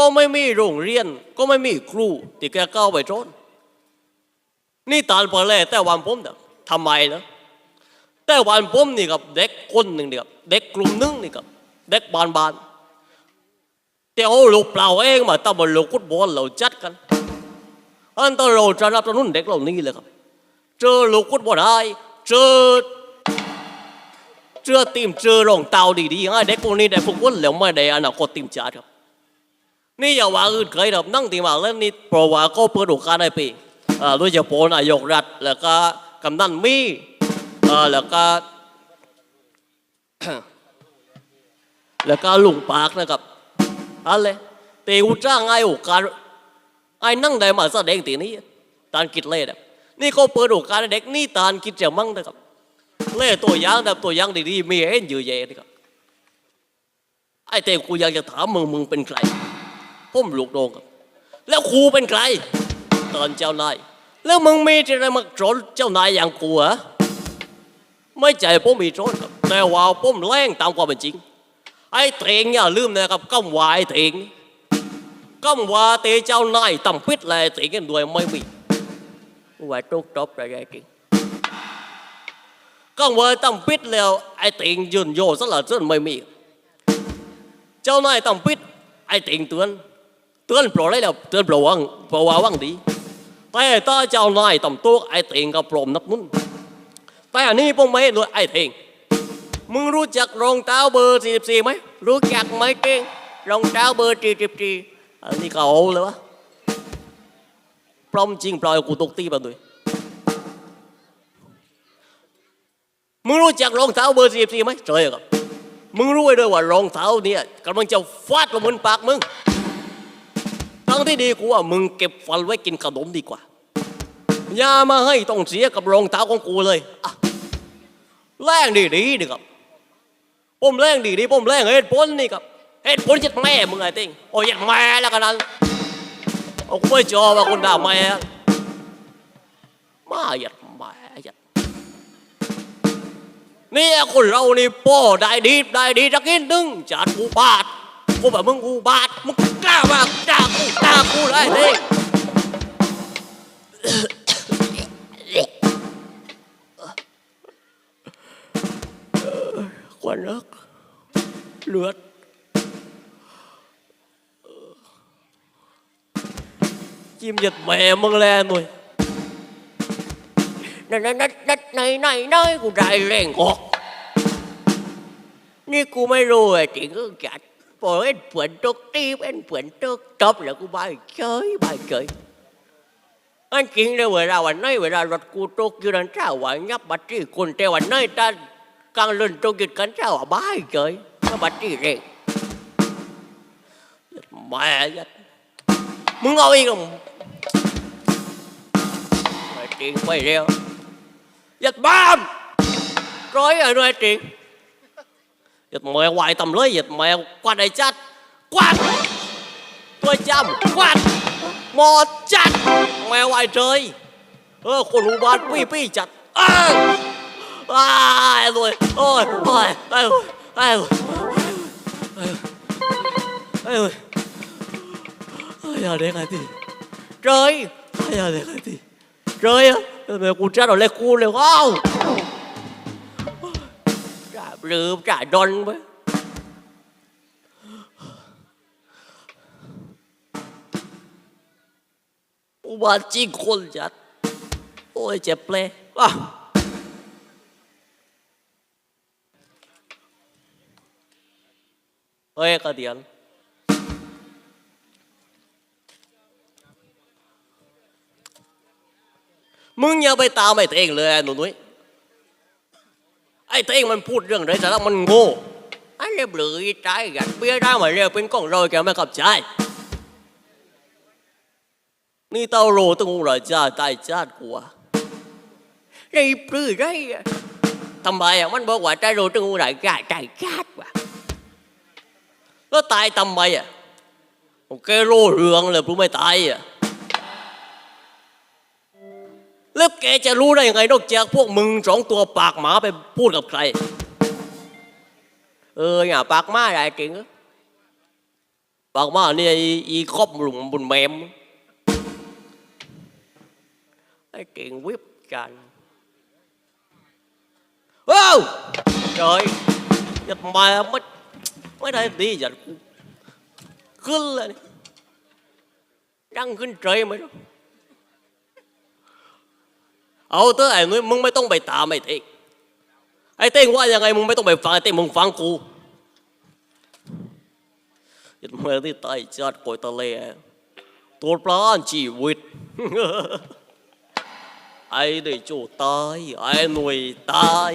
ก็ไม่มีโรงเรียน ก็ไม่มีครูที่แกก้าวไปโจนนี่ตาลเปล่แต่วันผมเนี่ยทำไมนะแต่วันผมนี่กับเด็กคนหนึ่งนี่กับเด็กกลุ่มหนึงนี่กับเด็กบานบานๆแต่เอาลูกเปล่าเองมาตั้งบนลูกฟุตบอลเราจัดกันอันตเราจะรับสนุนเด็กเหล่านี้เลยครับ เจอลูกฟุตบอลได้เจอเจอทีมเจอรองเท้าดีๆให้เด็กพวกนี้ได้ฝึกฝนแล้วไม่ได้อนาคตทีมชาติครับ นี่อย่าว่าอื่นเคยครับนั่งทีมาเล่นนี่เพราะว่าก็เปิดโอกาสให้ปอ่าโดยเฉพาะนายกรัฐแล้วก็กำนันมีแล้วก็แล้วก็ลุงปากนะครับอะไรเตอุจ้างไอ้โอกาสไอ้นั่งได้มาแสดงทีนี้ตานคิดเล่นะนี่ก็เปิดโอกาสให้เด็กนี่ตานคิดจะมั่งนะครับเล่ตัวอย่างแบบตัวอย่างดีๆมีเห็นเยอะแยะนะครับไอ้เต้กูอยากจะถามมึงมึงเป็นใคร ผมลูกโดงครับ แล้วครูเป็นใครตอนเจ้านายแล้วมึงมีอะไรมาโจนเจ้านายอย่างกูเหรอไม่ใจผมมีโจนครับ แต่ว่าผมแรงตามความเป็นจริง ไอ้เตงอย่าลืมนะครับกำวายเตงกำว่าเตเจ้านายตำพิษอะไรเตงกันด้วยไม่มีว่าตุกตบอะไรกิษแล้วไอ้เตียงยืนโยสละจนไม่มี เจ้านายตำพิษไอ้เตียงตัวน เตือนปล่อยแล้วเตือนปล่อยว่างปล่อยว่างดี แต่ตาเจ้านายต่ำตัวไอ้เต่งกัปลอมนับนุ่นแต่นี่พวไม่ด้วยไอ้เต่งมึงรู้จักรองเท้าเบอร์สี่สิบสี่ไหมรู้จักไหมเก่งรองเท้าเบอร์44อันนี้เก่าเลยวะปลอมจริงปล่อยกูตกตีมาด้วยมึงรู้จักรองเท้าเบอร์สี่สิบสี่ไหมเจอครับมึงรู้ไว้ด้วยว่ารองเท้าเนี่ยกำลังจะฟาดลงบนปากมึงางที่ดีกูว่ามึงเก็บฟันไว้กินขนมดีกว่า อย่ามาให้ต้องเสียกับรองเท้าของกูเลยอะแรงดีดีดีครับผมแรงดีดีผมแรงเหตุผลนี่ครับเหตุผลจัดแม่มึงไอ้ติงโอ้ยแม่แล้วกันนั้นโอ้กูไม่จอว่าคนด่าแม่มาหยัดแม่หยัดเนี่ยคนเรานี่พ่อได้ดีได้ดีจักนิดนึงจัดกูบาดกูแบบมึงกูบาดมึงกล้ามา เลือดจิ้มหยัดแม่มึงแลหน่อยนั่นนั่นนั่นนั่นไหนไหนไหนกูได้แรงออกนี่กูไม่รู้ไอ้จริงก็จัดพอเอ็นเปื่อนตกตีเอ็นเปื่อนตกตบแล้วกูบายเฉยบายเฉยอันจริงเลยเวลาวันไหนเวลารถกูตกอยู่นั่นเจ้าว่างับบัตรที่คนแต่วันไหนตากลางเล่นตกอยู่กันเจ้าว่าบายเฉย งับบัตรที่เร่งยัดแม่ยัดมึงเอาอีกเหรอไม่จริงไปเร็วยัดบ้ามร้อยอะไรจริง giật mẹ hoài tầm lưới giật mẹ qua đây chát quạt tôi chăm quạt mò chát mẹ hoài trời ơ con hù bát pi pi chặt à à rồi ôi ôi ai ôi ai ôi काय होय काय आले काय ती trời काय आले काय ती trời á กูจ้าดอกเลยกูเลยว้าวจ่าหรือจ่าดอนไปอุบาจิคนจัดโอ้ยเจ็บเลยว้าว ฮ้ยกระเดียนมึงอย่าไปตามไอ้ตัวเองเลยไอ้หนุ่ยไอ้ตัวเองมันพูดเรื่องไรสาระมันโง่ไอ้เรียบเลยใจกันเบี้ยได้มาเรียเป็นกล้องรอยแกไม่ขับใจนี่เต้าโรตั้งงูหลายจ้าตายจ้ากูอะไอ้ปลื้อไรอะทำไมอะมันบอกว่าใจโรตั้งงูหลายจ้าตายจ้าวะ แล้วตายทำไมอะแกโรเรืองเลยรู้ไม่ตายอะแล้วแกจะรู้ได้ยังไงนอกจากพวกมึงสองตัวปากหมาไปพูดกับใคร เอออย่าปากหมาอะไรจริงปากหมาเนี่ยอีครอบหลุมบนแมมไอ้เก่งวิบกันว้าว trời giật mà mất mới đây đi giật ขึ้นเลยดังขึ้นเฉยไหมล่ะเอาเถอะไอ้นุ้ยมึงไม่ต้องไปตามไอ้เต้งไอ้เต้งว่ายังไงมึงไม่ต้องไปฟังไอ้เต้งมึงฟังกูยัดเมื่อที่ใต้จัดโกอยตะเลตัวปลาชีวิตไอ้ได้จูตายไอ้หน่วยตาย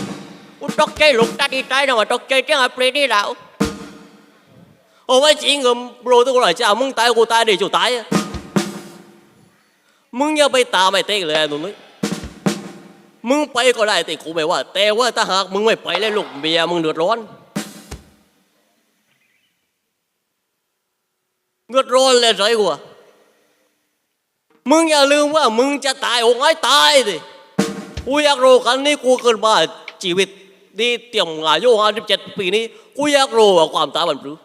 กปืนยิงเยียกมาจ่อตีคอสักเดียวใจเป้าปล่อยได้ไปเจียดแม่กูหลุกตาดีใจนะว่าตกใจจังไอ้เปรตนี่แล้วโอ้ไม่จริงกับโบรตัวกูหน่อยจ้ามึงตายกูตายดิจูตายมึงอย่าไปตามไอ้เต้งเลยหนุ่ยมึงไปก็ได้แต่กูไม่ว่า แต่ว่าถ้าหากมึงไม่ไปแล้วลูกเมียมึงเดือดร้อนเดือดร้อนเลยไรกูอะมึงอย่าลืมว่ามึงจะตายโอ้ยตายดิกูอยากรู้ครั้งนี้กูเกิดมาชีวิต นี่เตรียมอายุห้าสิบเจ็ดปีนี้กูอยากรู้ว่าความตายมันปรือ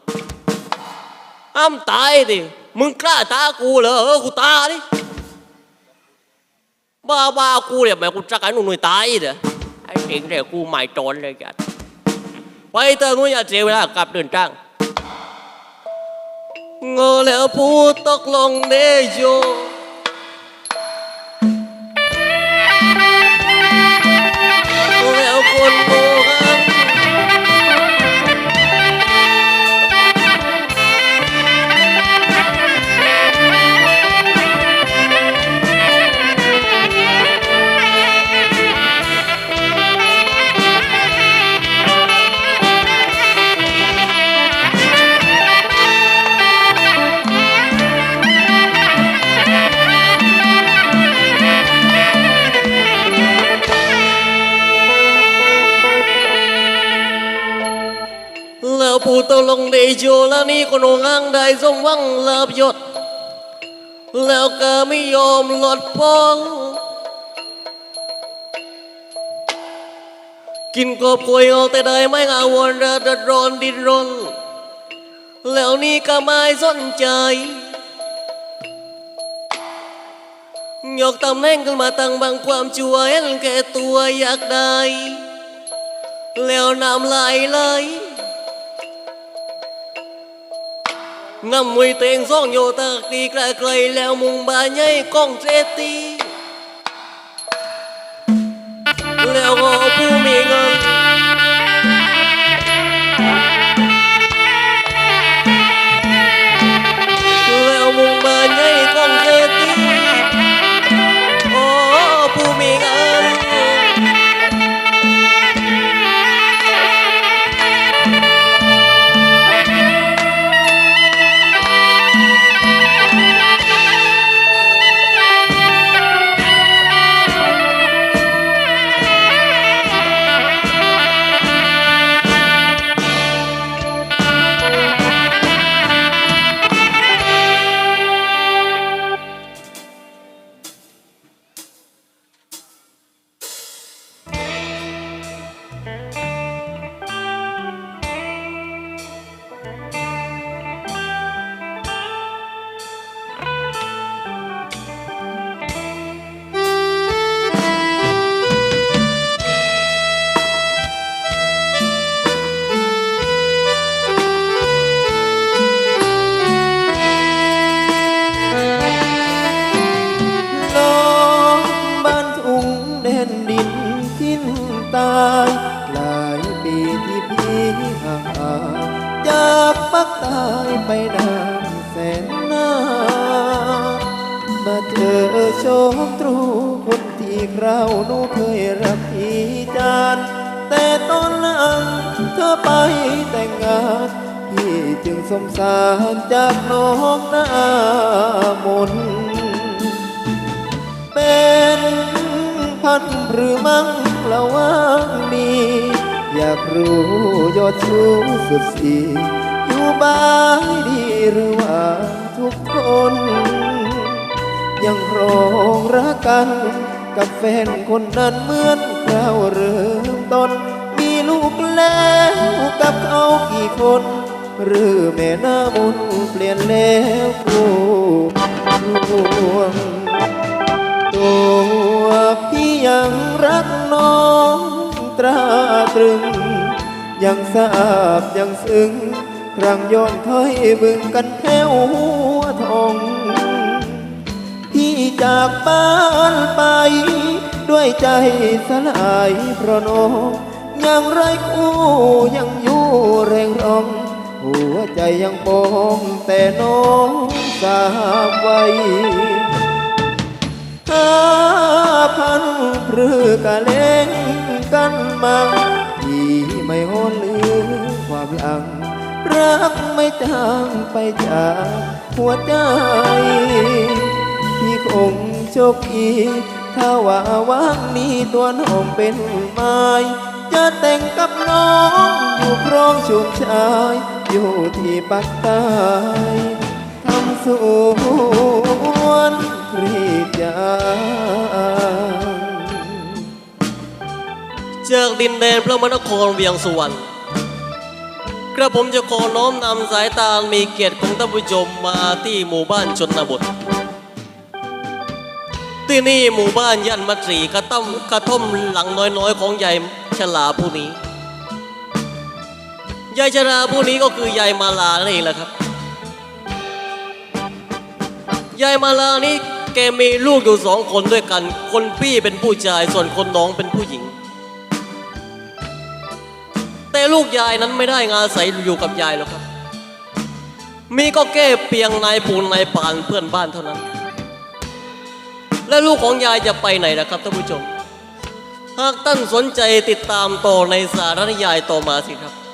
ห้ามตายดิมึงกล้าตากูเหรอเออกูตาดิบ้าบ้ากูเนี่ยแม่กูจักไอ้หนุ่มหนุ่ยตายเด้อไอ้เองเนี่ยกูหมายจอนเลยกันไปเถอะกูอย่าเสียเวลากลับเดินทางงอแล้วพูดตกลงเนโย ตกลงเนโยแล้วนี่คนโงังได้สมหวังลาบยศ แล้วก็ไม่ยอมลดพองกินกบกวยเอาแต่ได้ไม่อาวนระดัดร้อนดินรน แล้วนี่ก็ไม่สนใจยกตำแหน่งขึ้นมาตั้งบางความชั่วเห็นแก่ตัวอยากได้ แล้วน้ำไหลไหลย เตงซ่องโยตากตีไกลๆแล้วมุง สารจากน้องหน้ามน์เป็นพันหรือมั่งละว่างดีอยากรู้ยอดชูสุดสีอยู่บ้านดีหรือว่าทุกคน ยังรองรักกันกับแฟนคนนั้นเหมือนคราวเริ่มต้น มีลูกแล้วกับเขากี่คน หรือแม่หน้ามุนเปลี่ยนแล้วผู้ลวงตัวพี่ยังรักน้องตราตรึง ยังทราบยังซึ้งครั้งย้อนถอยบึงกันแถวหัวทองพี่จากบ้านไป ด้วยใจสลายเพราะน้องยังไรคู่ยังอยู่แรงร้อง หัวใจยังปองแต่น้องสาบไว้ห้าพันพรือกะเล่งกันมังที่ไม่โหนลืมความหลัง รักไม่จางไปจากหัวใจพี่คงโชคดีถ้าว่าว่างนี้ตัวน้องเป็นไม้จะแต่งกับน้องอยู่ครองชุมชาย อยู่ที่ปักใต้ทำสวนกรีดยางจากดินแดนพระมนครเวียงสุวรรณกระผมจะขอน้อมนำสายตามีเกียรติของท่านผู้ชมมาที่หมู่บ้านชนบท ที่นี่หมู่บ้านยันมัตรีกระต้อมกระท่อมหลังน้อยๆ ของยายฉลาผู้นี้ ยายชราผู้นี้ก็คือยายมาลานั่นเองแหละครับ ยายมาลานี่แกมีลูกอยู่สองคนด้วยกัน คนพี่เป็นผู้ชายส่วนคนน้องเป็นผู้หญิง แต่ลูกยายนั้นไม่ได้งานใสยอยู่กับยายหรอกครับ มีก็แก้เพียงนายปูนนายปานเพื่อนบ้านเท่านั้น และลูกของยายจะไปไหนนะครับท่านผู้ชม หากท่านสนใจติดตามต่อในสารนิยายต่อมาสิครับ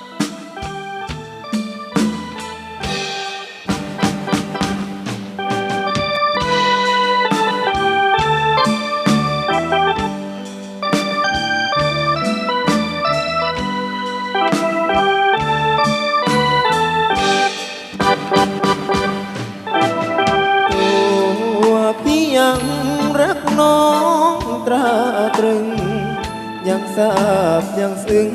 ยังซึ้ง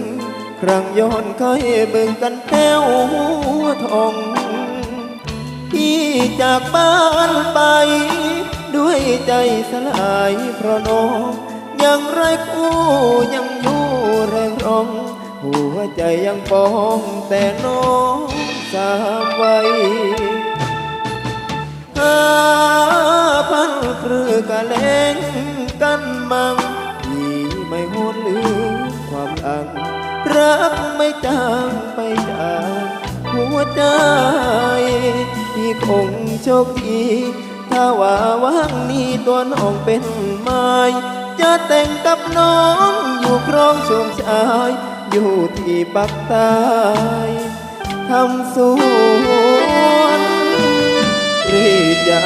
ครั้งย้อนเคยเบิ่งกันแถวหัวทองพี่จากบ้านไป ด้วยใจสลายเพราะน้องยังไรคู่ยังอยู่แรงร้อง หัวใจยังปองแต่น้องสามไว้ห้าพันเครือกะเลงกันมังที่ไม่หดลืมความหลัง รักไม่จางไปจากหัวใจพี่คงโชคดีถ้าว่าว่างนี้ตัวน้องเป็นไม้จะแต่งกับน้องอยู่ครองชมชายอยู่ที่ปักใต้ทำสวนรีดยา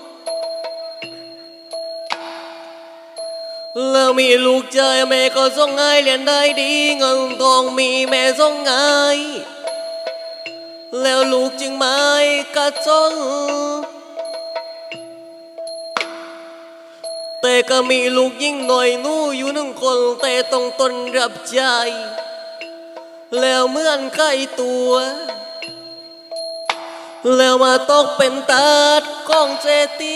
เดิมมีสับนับกันนันสุขสันต์เจยโปก้าวไว้เจราแล้วมีลูกชายแม่ก็ส่งให้เรียนได้ดีเงินทองมีแม่ส่งให้แล้วลูกจึงไม่กัดจนแต่ก็มีลูกยิ่งหน่อยนู่อยู่หนึ่งคนแต่ต้องตนรับใจ แล้วเมื่อนใกล้ตัว แล้วมาตกเป็นตาดของเจตี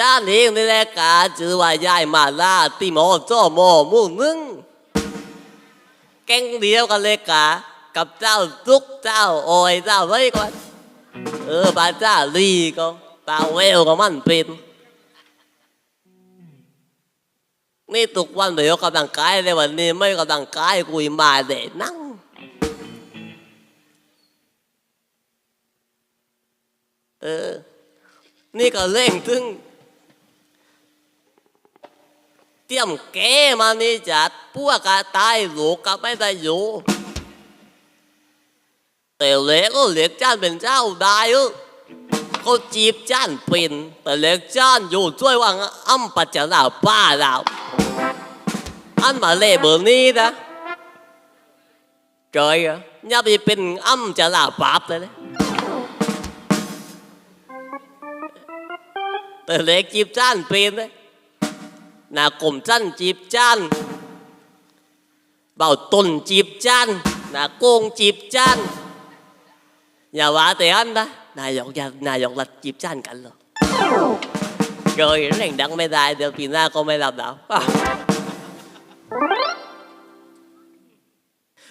านใหญ่นี่ไงปีตัวโดยไม่กลัวว่าเล้วเจ้างามาตนตรกาดีกาเออจ้าเองนี่แหละกาจือว่ายายมาลาที่หมอจ้อหมอหมู่นึงแกงเดียวกันเลยกากับเจ้าทุกเจ้าโอยเจ้าไว้ก่อนเออป้าเจ้าลีก็ตาเวลก็มันเป็นนี่ทุกวันเดี๋ยวกำลังกายเลยวันนี้ไม่กำลังกายกุยมาเด็นั่งเออ นี่ก็เร่งถึง เตรียมแกมานี่จัดพวกกาตายหลูกก็ไม่ได้อยู่แต่เล็กก็เล็กจ้านเป็นเจ้าได้เออเขาจีบจ้านเป็นแต่เล็กจ้านอยู่ช่วยว่าอ้ำปัจจาราป้าเราอันมาเล่เบอร์นี้นะเกยอะย่าไปเป็นอ้ำจะลาปาบเลยนะแต่เล็กจีบจ้านเป็นเลย หน้ากลมจันจีบจันเบาต้นจีบจันหน้าโกงจีบจันอย่าว่าแต่อันนะนายกอย่านายกรัฐจีบจันกันหรอเกยแรงดังไม่ได้เดี๋ยวปีหน้าก็ไม่รับดาว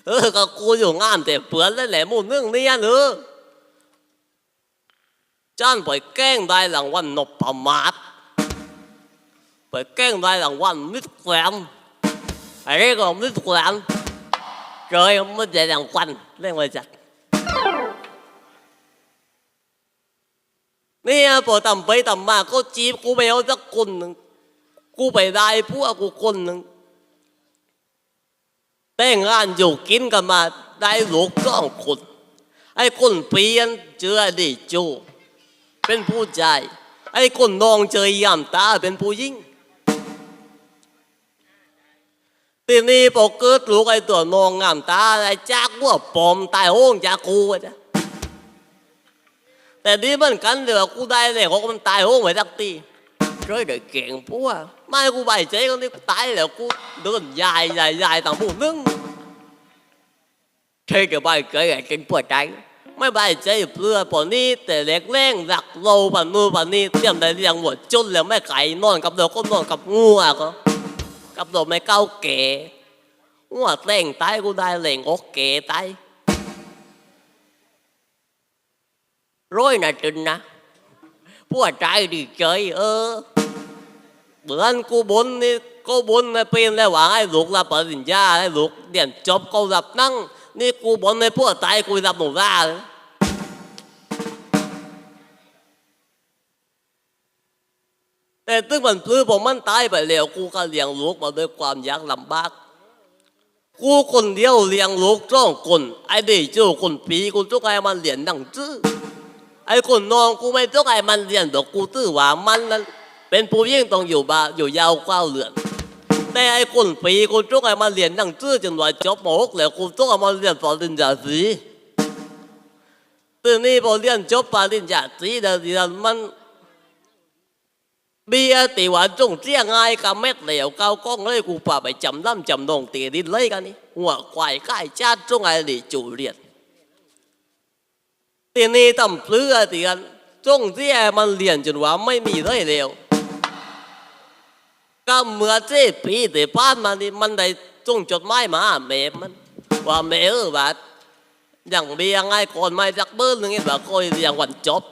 เออก็กูอยู่งามแต่เปลือนแล้วแหละหมูนึ่งเนี่ยนอะจันไปแกล้งได้รางวัลนพมาศ phải cái vai là quan mít quẹm phải cái còn mít quẹm rồi không mới dạy làm quanh lên ngoài chặt เนี่ยพอทำไปทำมาก็จีบกูไปเอาสักคนหนึ่งกูไปได้พวกกูคนหนึ่งแต่งงานอยู่กินกันมาได้ลูกสองคนไอ้คนเปลี่ยนเจอดิจูเป็นผู้ชายไอ้คนนองเจอยามตาเป็นผู้หญิง ทีนี้พอเกิดลูกไอ้ตัวนองงามตาไอ้จากว่าปอมตายโห้งจากกูจ้ะแต่ดีมือนกันเดี๋ยวกูได้เลยเขาก็มันตายโห้งไปสักทีเคยได้เก่งพวไม่กูใบใจก็นี่ตายแล้วกูเดินยายยายยายต่างผู้นึงเคยกับใบเคยไอ้เก่งปวดใจไม่ใบใจเพื่อปอนี้แต่เล็กแรงหลักโลปันนู่นปันนี้เตรียมได้เรียงหมดจนแล้วไม่ไก่นอนกับเด็กก็นอนกับงูอะก็ กับตัวไม่เก้าเก๋ว่าเต่งตายกูได้เล่งโอเก๋ตายร้อยนะจินนะพวกใจดีใจเออเบื่อนกูบนนี่กูบนในปีนแล้วว่าให้ลูกลับปริญญาไอ้ลูกเดียนจบกูรับนั่งนี่กูบนในพวกใจกูรับหนูได้ แต่ตึงมันพลื้ผมมันตายไปแล้วกูก็เลี้ยงลูกมาด้วยความยากลำบากกูคนเดียวเลี้ยงลูกจ้องคนไอ้เด็กเจูคนปีกูต้องให้มันเรียนหนังจื้อไอ้คนน้องกูไม่ต้องให้มันเรียนดอกกูตื้อว่ามันนั้นเป็นผู้ยิ่งต้องอยู่บ้าอยู่ยาวเก้าเดือนแต่ไอ้คนปีกูต้องให้มันเรียนหนังจื้อจนว่าจบหมกแล้วกูต้องให้มันเรียนปริญญาตรีทีนี้พอเรียนจบปริญญาตรีแล้วเรียนมัน เบียตีว่าจงเจียง่ายกับเม็ดเหลวเกาก้องเลยกูป่าไปจำน้ำจำนองตีดินเลยกันนี่หัวควายใกล้ชาติจงไอ้หลีจูเรียนตีนี้ทำเปลือตีกันจงเจียมันเรียนจนว่าไม่มีเลยเร็วก็เมื่อเจ็ดปีแต่ป้านมานี่มันได้จงจดหมายมาหาแม่มัน ว่าแม่เออว่าอย่างเบียร์ง่ายก่อนไม่สักเบอร์หนึ่งเห็นว่าคอยเรียงวันจบ